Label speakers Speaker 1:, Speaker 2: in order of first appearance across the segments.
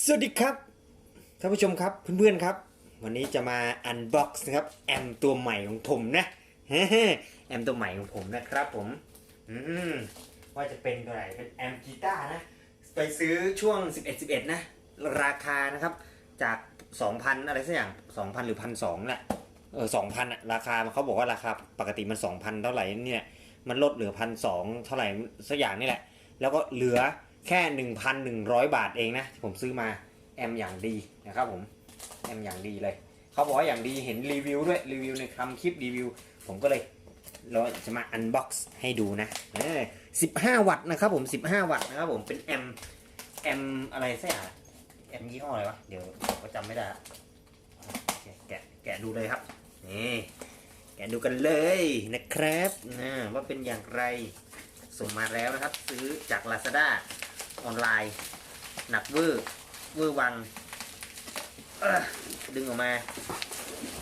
Speaker 1: สวัสดีครับท่านผู้ชมครับเพื่อนๆครับ วันนี้จะมาอันบ็อกซ์นะครับแอมตัวใหม่ของผมนะแอมตัวใหม่ของผมนะครับผมว่าจะเป็นตัวไหนเป็นแอมกีตาร์นะ ไปซื้อช่วง 11 11 นะ ราคานะครับจาก 2,000 อะไรสักอย่าง 2,000 หรือ 1,200แหละเออ2,000อะราคาเขาบอกว่าราคาปกติมัน 2,000 เท่าไหร่เนี่ยมันลดเหลือ 1,200 เท่าไหร่สักอย่างนี่แหละ แล้วก็เหลือ แค่ 1,100 บาทเองนะที่ผมซื้อมาแอมอย่างดีนะครับผมแอมอย่างดีเลยเขาบอกว่าอย่างดีเห็นรีวิวด้วยรีวิวในคำคลิปรีวิว ผมก็เลยเราจะมาอันบ็อกซ์ให้ดูนะเออ15วัตต์นะครับผม15วัตต์นะครับผมเป็นแอมแอมอะไรสักอย่างแอมยี่ห้ออะไรวะเดี๋ยวผมก็จำไม่ได้แกะแกะแกะดูเลยครับนี่แกะดูกันเลยนะครับนะว่าเป็นอย่างไรส่งมาแล้วนะครับ ซื้อจาก Lazada ออนไลน์ หนักเวอร์เวอร์วังดึงออกมา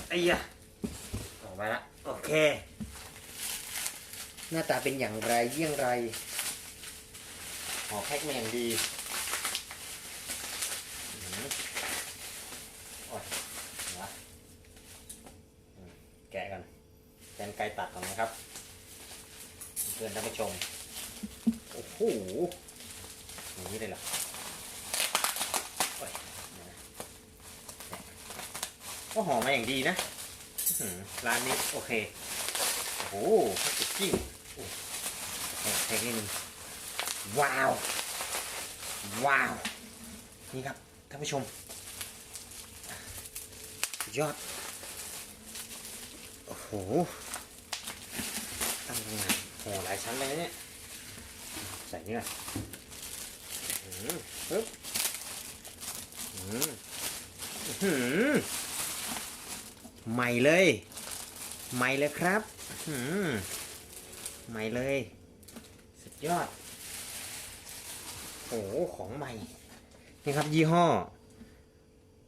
Speaker 1: ไอ้ยะออกมาละโอเค หน้าตาเป็นอย่างไรเยี่ยงไรห่อแพ็คมาอย่างดีอืมโอ้ยเดี๋ยวอืมแกะกันแกนไกลตัดก่อนนะครับ เพื่อนท่านผู้ชม โอ้โห อย่างนี้เลยเหรอก็หอมมาอย่างดีนะร้านนี้โอเค โอ้โหพ็กเกจจิ้งแพ็กแพ็กนิดนึงว้าว ว้าว นี่ครับท่านผู้ชมยอด โอ้โหตั้งตรงไหนโอ้หลายชั้นเลยนะเนี่ย ใส่นี่ก่อน ปึ๊บอืมอื้อหือใหม่เลย ใหม่เลยครับอื้อหือใหม่เลย สุดยอด โอ้โหของใหม่ นี่ครับยี่ห้อ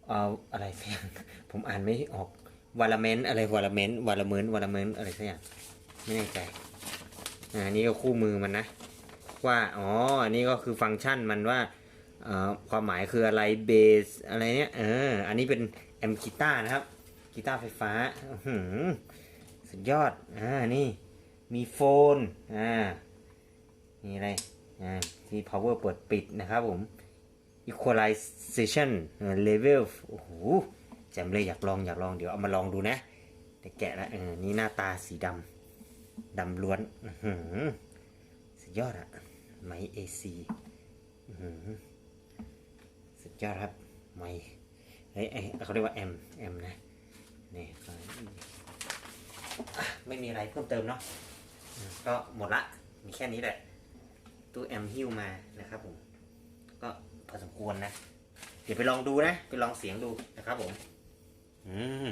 Speaker 1: เอ่ออะไรสักอย่างผมอ่านไม่ออกวาลาเมนอะไรวาลาเมนวาลาเมนวาลาเมนอะไรสักอย่าง ไม่แน่ใจ อ่า นี่ก็คู่มือมันนะ ว่า อ๋อ อันนี้ก็คือฟังก์ชันมันว่าความหมายคืออะไรเบสอะไรเนี่ยเออ อันนี้เป็นแอมป์กีตาร์นะครับ กีตาร์ไฟฟ้าสุดยอด อ่า นี่ มีโฟน อ่า มีอะไร อ่า ที่ power เปิดปิดนะครับผม equalization เอ่อ level โอ้โหแจ่มเลยอยากลองอยากลองเดี๋ยวเอามาลองดูนะแต่แกะแล้วเออนี่หน้าตาสีดำดำล้วนสุดยอดอะ ไม้ AC อื้อหือสุดยอดครับไม้เฮ้ยเขาเรียกว่าแอมแอมนะนี่ไม่มีอะไรเพิ่มเติมเนาะก็หมดละ มีแค่นี้แหละ ตู้แอมฮิ้วมานะครับผม ก็พอสมควรนะ เดี๋ยวไปลองดูนะ ไปลองเสียงดูนะครับผม อืม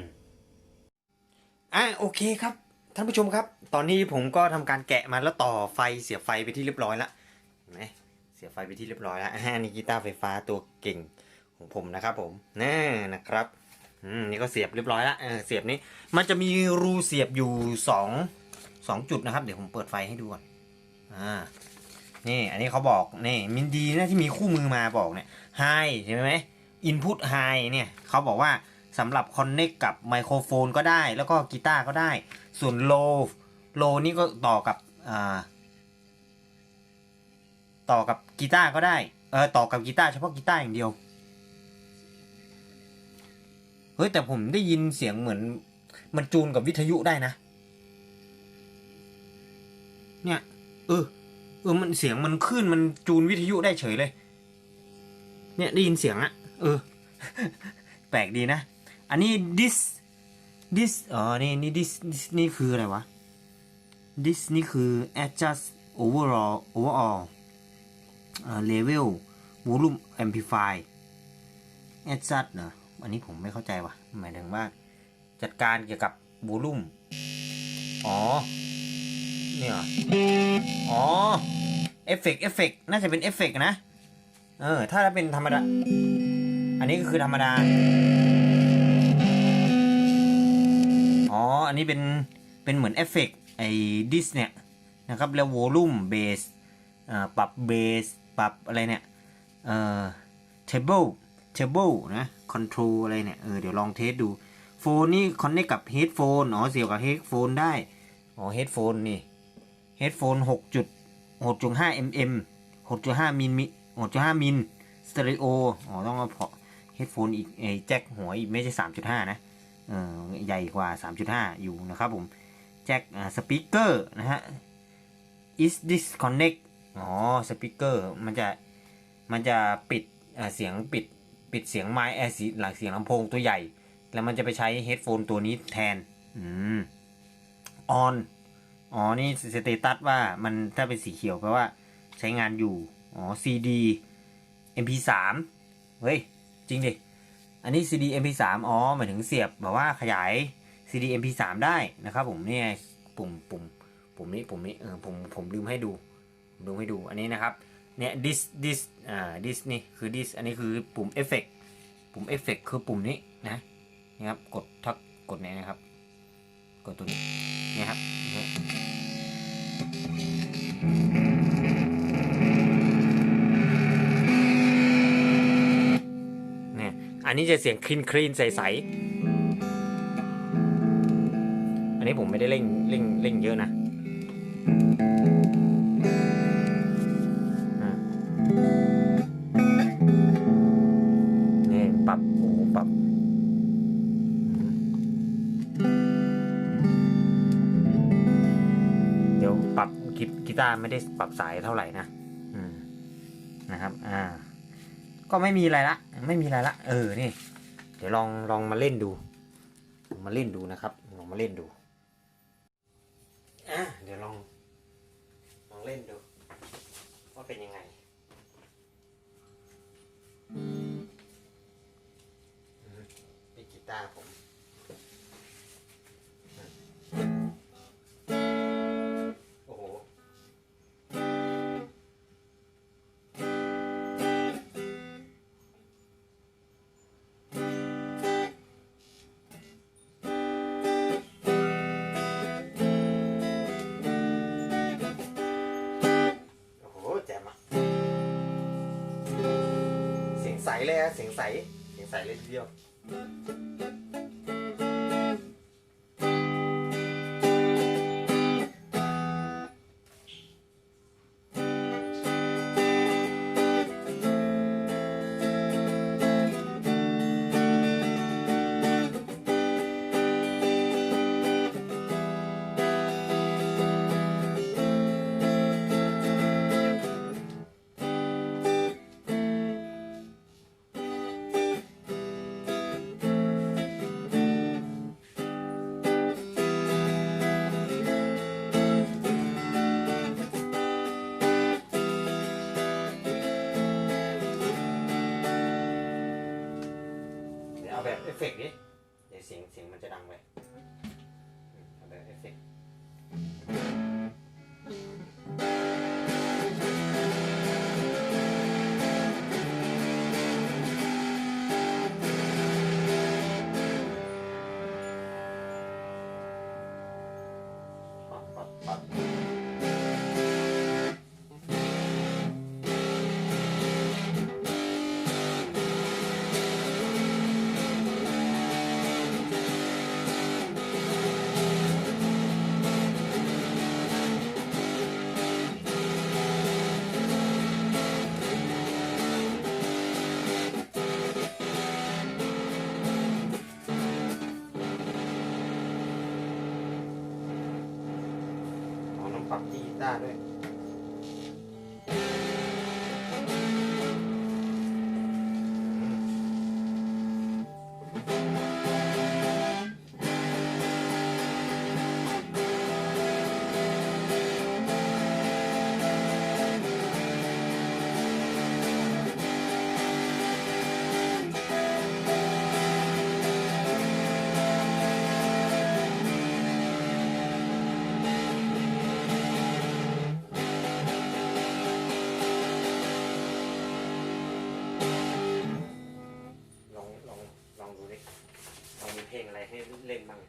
Speaker 1: อะโอเคครับ ท่านผู้ชมครับ ตอนนี้ผมก็ทำการแกะมาแล้วต่อไฟเสียบไฟไปที่เรียบร้อยแล้ว ไหมเสียไฟไปที่เรียบร้อยแล้วอ่านี่กีตาร์ไฟฟ้าตัวเก่งของผมนะครับผมนี่นะครับอืมนี่ก็เสียบเรียบร้อยแล้วเออเสียบนี้ มันจะมีรูเสียบอยู่สองสองจุดนะครับ เดี๋ยวผมเปิดไฟให้ดูก่อนอ่านี่อันนี้เขาบอกนี่มินดีนะที่มีคู่มือมาบอกเนี่ยไฮใช่ไหมอินพุตไฮเนี่ยเขาบอกว่าสำหรับคอนเน็กกับไมโครโฟนก็ได้ แล้วก็กีตาร์ก็ได้ ส่วนโลโลนี่ก็ต่อกับอ่า ต่อกับกีตาร์ก็ได้ เออต่อกับกีตาร์เฉพาะกีตาร์อย่างเดียว เฮ้ยแต่ผมได้ยินเสียงเหมือน มันจูนกับวิทยุได้นะ เนี่ย เออ เออมันเสียงมันขึ้นมันจูนวิทยุได้เฉยเลย เนี่ยได้ยินเสียงอะเออ แปลกดีนะ อันนี้ this this อ๋อ นี่นี่ this this นี่คืออะไรวะ this นี่คือ adjust overall overall เอ่อ level volume amplify adjust เนอะอันนี้ผมไม่เข้าใจว่ะ หมายถึงว่า จัดการเกี่ยวกับ volume อ๋อ เนี่ยอ๋อ เอฟเฟกเอฟเฟกน่าจะเป็นเอฟเฟกนะ เออ ถ้าเป็นธรรมดา อันนี้ก็คือธรรมดา อ๋อ อันนี้เป็น เป็นเหมือนเอฟเฟกไอ้ดิสเนี่ยนะครับ แล้วโวลูมเบสอ่าปรับเบส ปรับอะไรเนี่ย เอ่อเทเบิล Adjustable นะ Control อะไรเนี่ย เออ เดี๋ยวลองเทสดู โฟนนี่คอนเนคกับเฮดโฟนอ๋อ เสียบกับเฮดโฟนได้ อ๋อเฮดโฟนนี่เฮดโฟนหกจุดหกจุดห้า mm หกจุดห้ามิลมิหกจุดห้ามิลสเตอริโอ อ๋อ ต้องเอาพอเฮดโฟนอีกไอ้แจ็คหัวอีกไม่ใช่สามจุดห้านะ เออใหญ่กว่าสามจุดห้าอยู่นะครับผม แจ็คอ่าสปีกเกอร์นะฮะ is disconnect อ๋อสปีกเกอร์มันจะมันจะปิดเสียงปิดปิดเสียงไม้แอร์สีหลังเสียงลำโพงตัวใหญ่ แล้วมันจะไปใช้เฮดโฟนตัวนี้แทน อืม on อ๋อ นี่สเตตัสว่ามันถ้าเป็นสีเขียวแปลว่าใช้งานอยู่ อ๋อ CD MP3 เฮ้ย จริงดิ อันนี้ CD MP3 อ๋อหมายถึงเสียบแบบว่าขยาย CD MP3 ได้นะครับผมเนี่ยปุ่มปุ่มปุ่มนี้ปุ่มนี้เออผมผมลืมให้ดู ผมลืมให้ดูอันนี้นะครับเนี่ย this this อ่า this นี่คือ this อันนี้คือปุ่มเอฟเฟกปุ่มเอฟเฟกคือปุ่มนี้นะนี่ครับกดทักกดเนี่ยนะครับ กดตัวนี้เนี่ยครับเนี่ยเนี่ยอันนี้จะเสียงคลีนคลีนใสๆอันนี้ผมไม่ได้เร่งเร่งเร่งเยอะนะ กีกีตาร์ไม่ได้ปรับสายเท่าไหร่นะนะครับ อ่า ก็ไม่มีอะไรละ ไม่มีอะไรละ เออ นี่ เดี๋ยวลองลองมาเล่นดู มาเล่นดูนะครับ ลองมาเล่นดู อะ เดี๋ยวลอง ลองเล่นดู ใสเลยฮะเสียงใสเสียงใสเลยทีเดียว ย ต้อ ให้เล่นบ้าง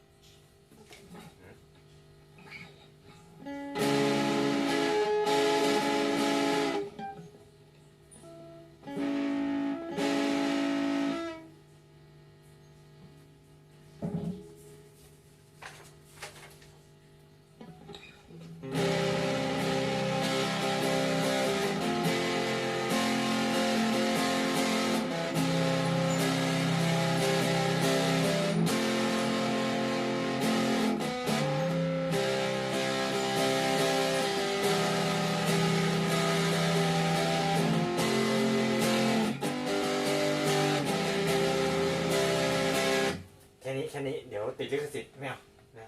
Speaker 1: แค่นี้ เดี๋ยวติดลิขสิทธิ์ไม่เอานะ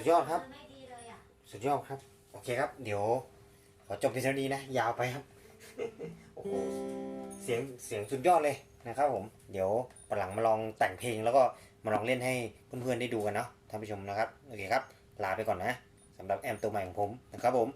Speaker 1: ดยอดครับ
Speaker 2: ไม่ดีเลยอะ
Speaker 1: สุดยอดครับ โอเคครับ เดี๋ยวขอจบเพียงเท่านี้นะ ยาวไปครับ โอ้โห เสียง เสียงสุดยอดเลยนะครับผม เดี๋ยววันหลังมาลองแต่งเพลงแล้วก็มาลองเล่นให้เพื่อนๆได้ดูกันเนาะ ท่านผู้ชมนะครับ โอเคครับ ลาไปก่อนนะสำหรับแอมตัวใหม่ของผมนะครับผม